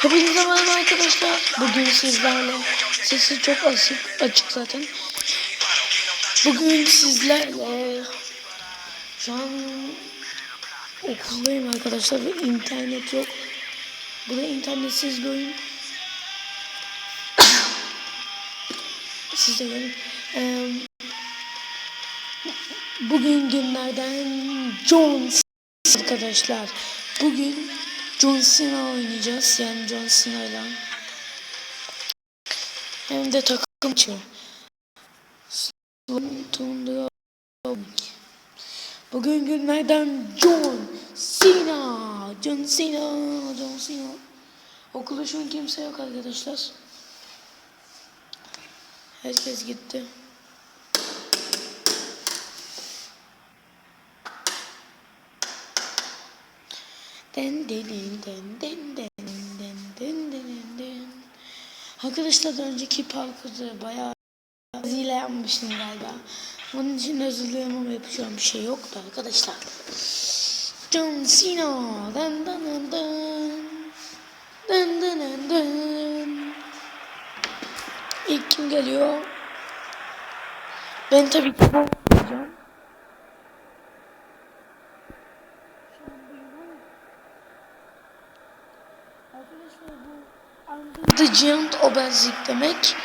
Hepinize merhaba arkadaşlar. Bugün sizlerle sesi çok açık, açık zaten. Bugün sizlerle şu an okuldayım arkadaşlar ve internet yok. Bu da internetsiz bir oyun. Siz de görün. Ee, bugün günlerden John Cena arkadaşlar. Bugün John Cena oynayacağız. Yani John Cena ile. Hem de takım için. Bugün günlerden John Cena. John Cena. John Cena. Okulda şu an kimse yok arkadaşlar. Herkes gitti. Den delin den den den den den den den. Arkadaşlar önceki parkuru bayağı zile galiba. Onun için özür dilerim ama yapacağım bir şey yoktu arkadaşlar. John Cena. Dan dan dan dan. Dan dan dan dan. İlk kim geliyor? Ben tabii ki yapacağım. The Giant obezlik demek.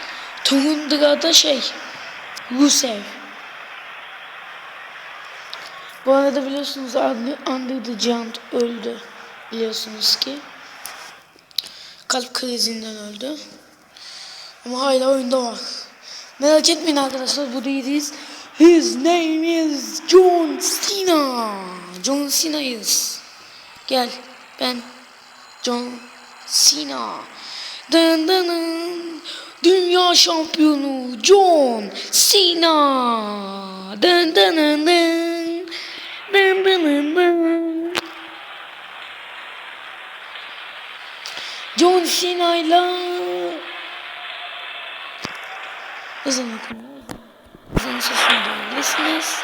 Tundra'da şey Rusev. Bu arada biliyorsunuz Under the Giant öldü. Biliyorsunuz ki. Kalp krizinden öldü. Ama hala oyunda var. Merak etmeyin arkadaşlar bu değiliz. His name is John Cena. John Cena'yız. Gel ben John Cena. Dın dın dın. Dünya şampiyonu John Cena. Dın dın dın dın. Dın dın. John Cena ile Hızın okunu. Hızın sesini duyabilirsiniz.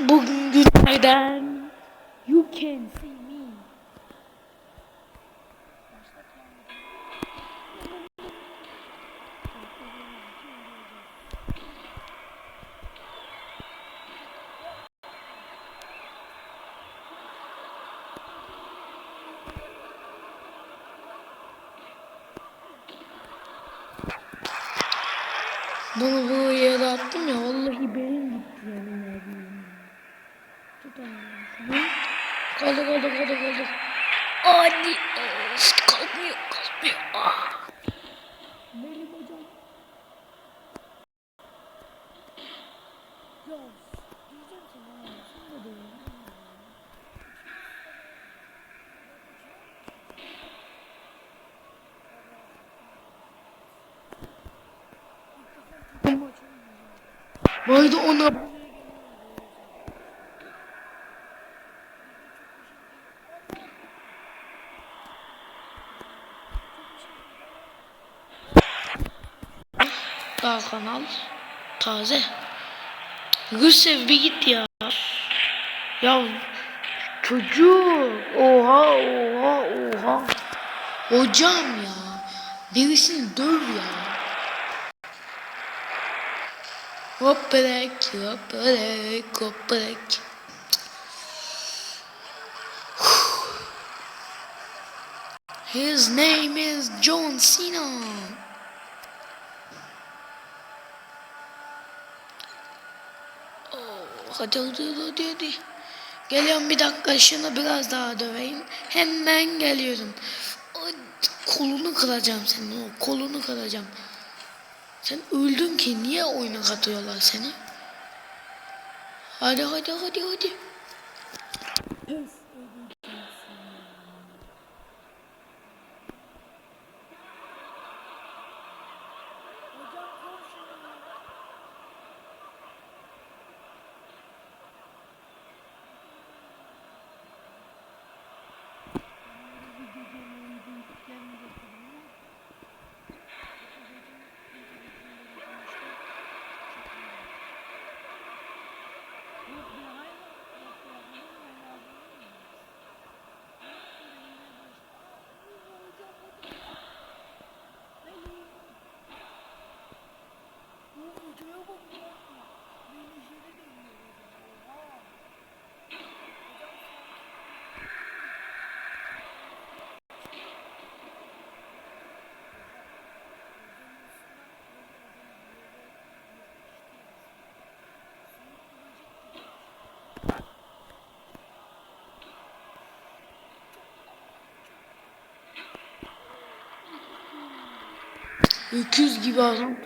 Bugün günlerden You can see Kaldır kaldır kaldır kaldır. Ani. Şşt kalkmıyor kalkmıyor. Ah. Benim hocam. Ya. Diyeceğim ki ne Şimdi de Bu arada ona kanal taze. Rusev bir git ya. Ya çocuk. Oha oha oha. Hocam ya. Birisini döv ya. Hoppelek, hoppelek, hoppelek. His name is John Cena. Hadi hadi hadi hadi. Geliyorum bir dakika şunu biraz daha döveyim. Hemen geliyorum. Ay, kolunu kıracağım senin o kolunu kıracağım. Sen öldün ki niye oyuna katıyorlar seni? Hadi hadi hadi hadi. Öküz gibi adam.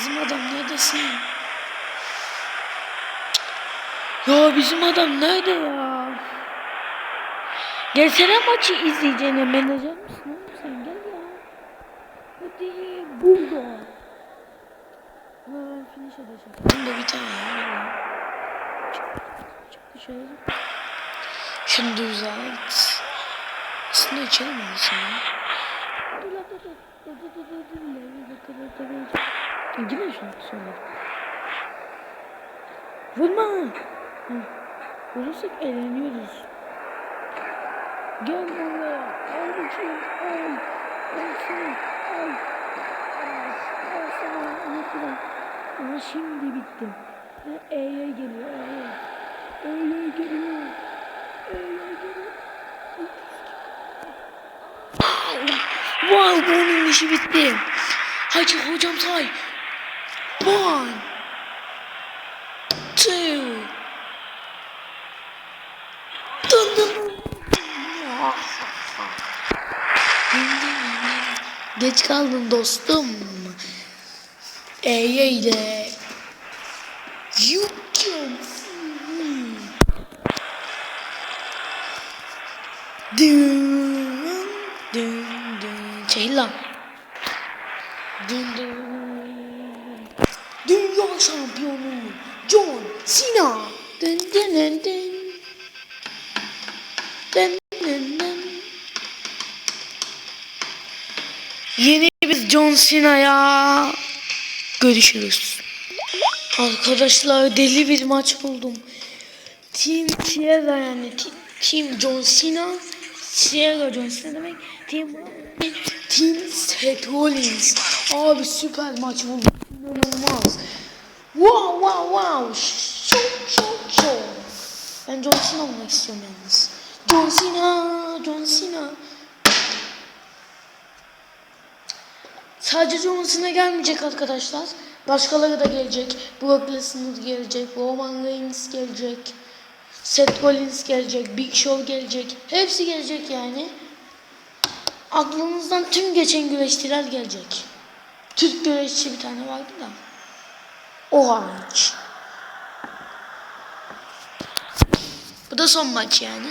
Bizim adam neredesin? Ya bizim adam nerede ya? Gelsene maçı izleyeceğine menajer misin oğlum sen gel ya. Hadi burada. Ha ben finish edeceğim. De bir tane ya. Çık, çık dışarı. Şunu düzelt. Aslında içelim mi sen? Dur lan dur dur. Dur dur dur dur dur. Dakika dur dur dur. Gidin şunu sonra. Vurma. Vurursak eğleniyoruz. Gel buraya. Al bakayım. Al. Al sana. Al. Al. Sana. Al sana. Ama şimdi bittim. E'ye geliyor. E'ye. E'ye geliyor. E'ye geliyor. Wow, bunun işi bitti. Hadi hocam say. One. Two. Dın dın dın. Geç kaldın dostum. E'ye ile. You can see me. Dün dün dün. Şey lan. Dün dün. Dünya şampiyonu John Cena. Dın dın dın dın. Dın dın dın. Yeni biz John Cena'ya görüşürüz. Arkadaşlar deli bir maç buldum. Team Sierra yani Team John Cena Sierra John Cena demek Team Team Seth Rollins Abi süper maç buldum İnanılmaz wow Çok çok çok Ben John Cena olmak istiyorum yalnız John Cena John Cena Sadece John Cena gelmeyecek arkadaşlar. Başkaları da gelecek. Brock Lesnar gelecek. Roman Reigns gelecek. Seth Rollins gelecek. Big Show gelecek. Hepsi gelecek yani. Aklınızdan tüm geçen güreşçiler gelecek. Türk güreşçi bir tane vardı da. O Bu da son maç yani.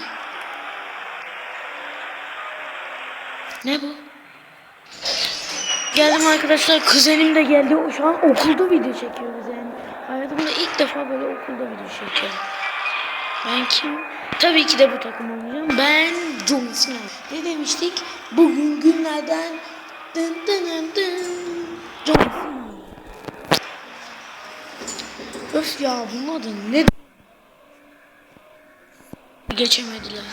Ne bu? Geldim arkadaşlar kuzenim de geldi. O şu an okulda video çekiyoruz yani. Hayatımda ilk defa böyle okulda video çekiyorum. Ben kim? Tabii ki de bu takım oynayacağım. Ben John Cena. Ne demiştik? Bugün günlerden dın dın dın dın. John Cena. Öf ya bunun adı ne? Geçemediler.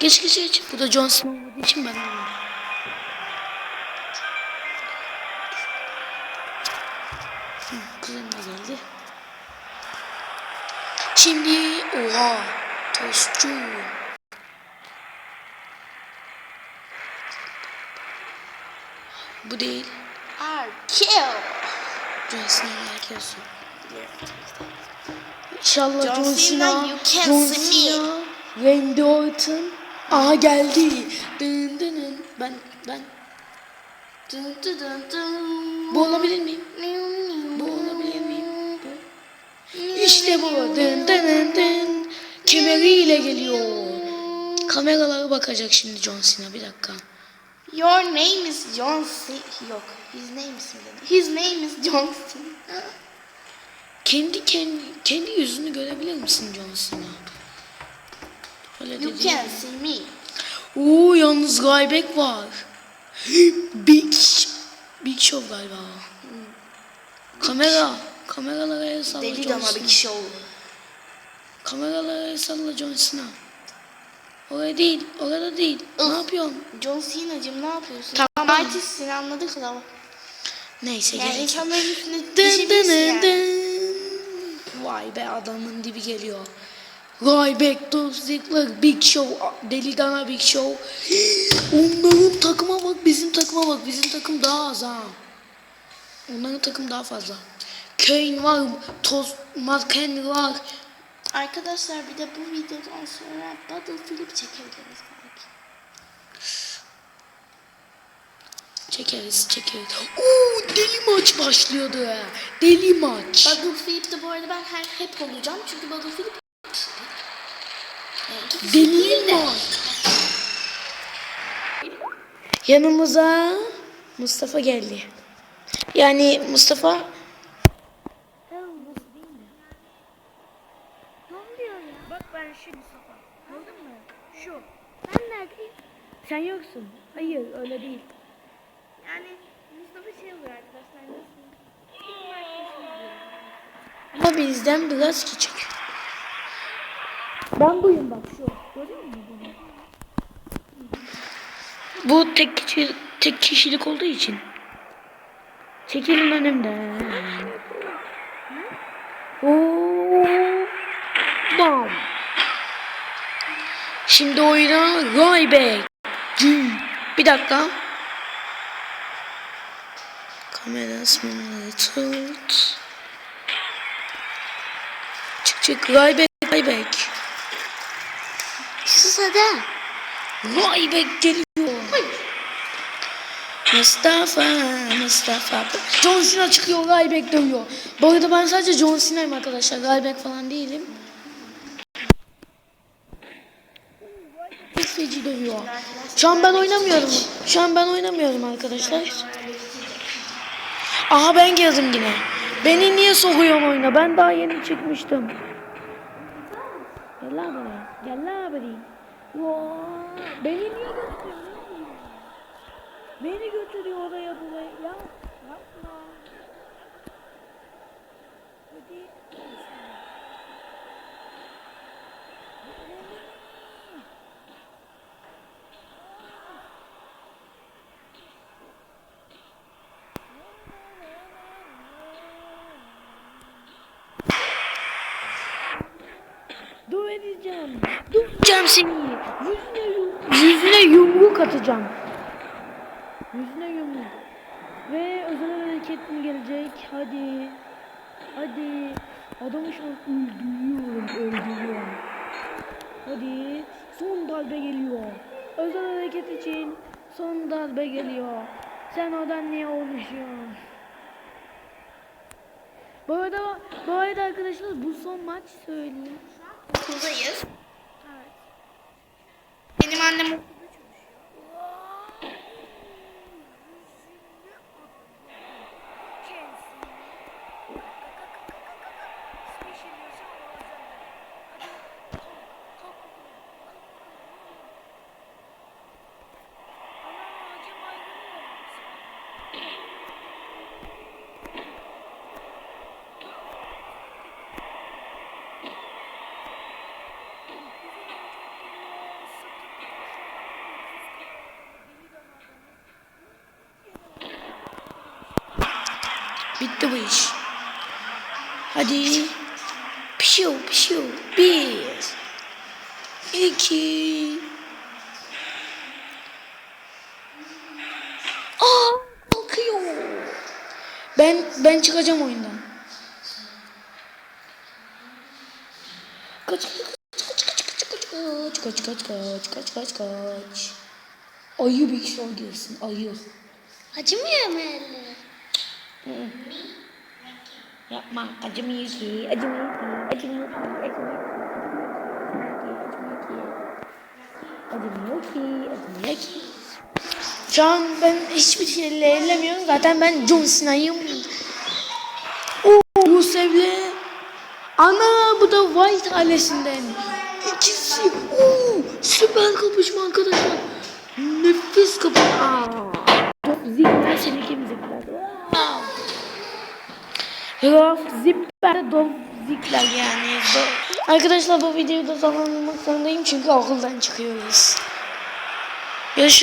Geç geç geç. Bu da John Cena olduğu için ben alıyorum. Kuzenim de geldi. Şimdi oha tostçu. Bu değil. kill. John Cena'yı herkes İnşallah John Cena, John. Cena, Randy Orton. Aha geldi. Dın dın dın. Ben ben Dun dun dun dun. bu olabilir miyim? Bu olabilir miyim? İşte bu. Dın dın dın dın. Kemeriyle geliyor. Kameralara bakacak şimdi John Cena bir dakika. Your name is John C. Yok. His name is His name is John Cena. Kendi kendi kendi yüzünü görebilir misin John Cena? Öyle You dedi. can't see me. Oo yalnız Gaybek var. Big Big Show galiba. Kamera. Kameralara el salla Deli John Cena. kişi oldu. Kameralara el salla John Cena. Oraya değil. Orada değil. Ne Uf. yapıyorsun? John Cena'cım ne yapıyorsun? Tamam. Artistsin anladık da. Neyse Yani gerek yok. insanların üstüne Dın dın. Vay be adamın dibi geliyor. Ryback, Dolph Ziggler, Big Show, Deli Dana Big Show. Onların takıma bak, bizim takıma bak. Bizim takım daha az ha. Onların takım daha fazla. Kane var, Toz, Mark Henry var. Arkadaşlar bir de bu videodan sonra Battle Flip çekebiliriz belki. Çekeriz, çekeriz. Oo, deli maç başlıyordu. Deli maç. Battle Flip'te bu arada ben her, hep olacağım çünkü Battle Flip Yani iki kişi Deli değil de. maç. Yanımıza Mustafa geldi. Yani Mustafa? Bak ben şu Mustafa. Gördün mü? Şu. Ben neredeyim? sen yoksun. Hayır öyle değil. Yani Mustafa şey oluyor arkadaşlar. Nasıl? Ama bizden biraz küçük. Ben buyum bak şu. Bu tek kişi, tek kişilik olduğu için. Çekilin önümden. Oo, bam. Şimdi oyuna Ryback. Bir dakika. Kamerasını tut. Çık çık Ryback Ryback. Sus hadi. Ryback geliyor. Mustafa, Mustafa. John Cena çıkıyor, Ryback dövüyor. Bu arada ben sadece John Cena'yım arkadaşlar. Ryback falan değilim. Feci dövüyor. Şu an ben oynamıyorum. Şu an ben oynamıyorum arkadaşlar. Aha ben geldim yine. Beni niye sokuyorsun oyuna? Ben daha yeni çıkmıştım. Gel lan buraya. Gel lan buraya. Vaa, Beni niye götürüyorsun? Beni götürüyor oraya buraya. Ya yapma. Hadi. Döveceğim. Döveceğim seni. Yüzüne, yum- yüzüne yumruk atacağım. Yüzüne yumruk. Ve özel hareketim gelecek. Hadi. Hadi. Adamı şu an öldürüyorum. Öldürüyorum. Hadi. Son darbe geliyor. Özel hareket için son darbe geliyor. Sen oradan niye oluşuyorsun? Bu arada, bu arada arkadaşlar bu son maç söyleyeyim. Okuldayız. Benim annem okulda Bitti bu iş. Hadi. Pişiyor pişiyor. Bir. iki. Aa kalkıyor. Ben ben çıkacağım oyundan. Kaç kaç kaç kaç kaç kaç kaç kaç kaç kaç kaç kaç Ayı bir kişi girsin ayı. Acımıyor mu elle? Yapma. Acımıyor ki. Acımıyor ki. Acımıyor ki. Acımıyor ki. Acımıyor ki. Acımıyor ki. Şu an ben hiçbir şeyle ellemiyorum. Zaten ben John Cena'yım. Oo, bu sevle. Ana bu da White ailesinden. İkisi. Oo, süper kapışma arkadaşlar. Nefis kapışma. Zikler seni kim zikler? Raf Zipper Dov Zipler yani. Arkadaşlar bu videoyu da sonlandırmak zorundayım çünkü okuldan çıkıyoruz. Görüşürüz.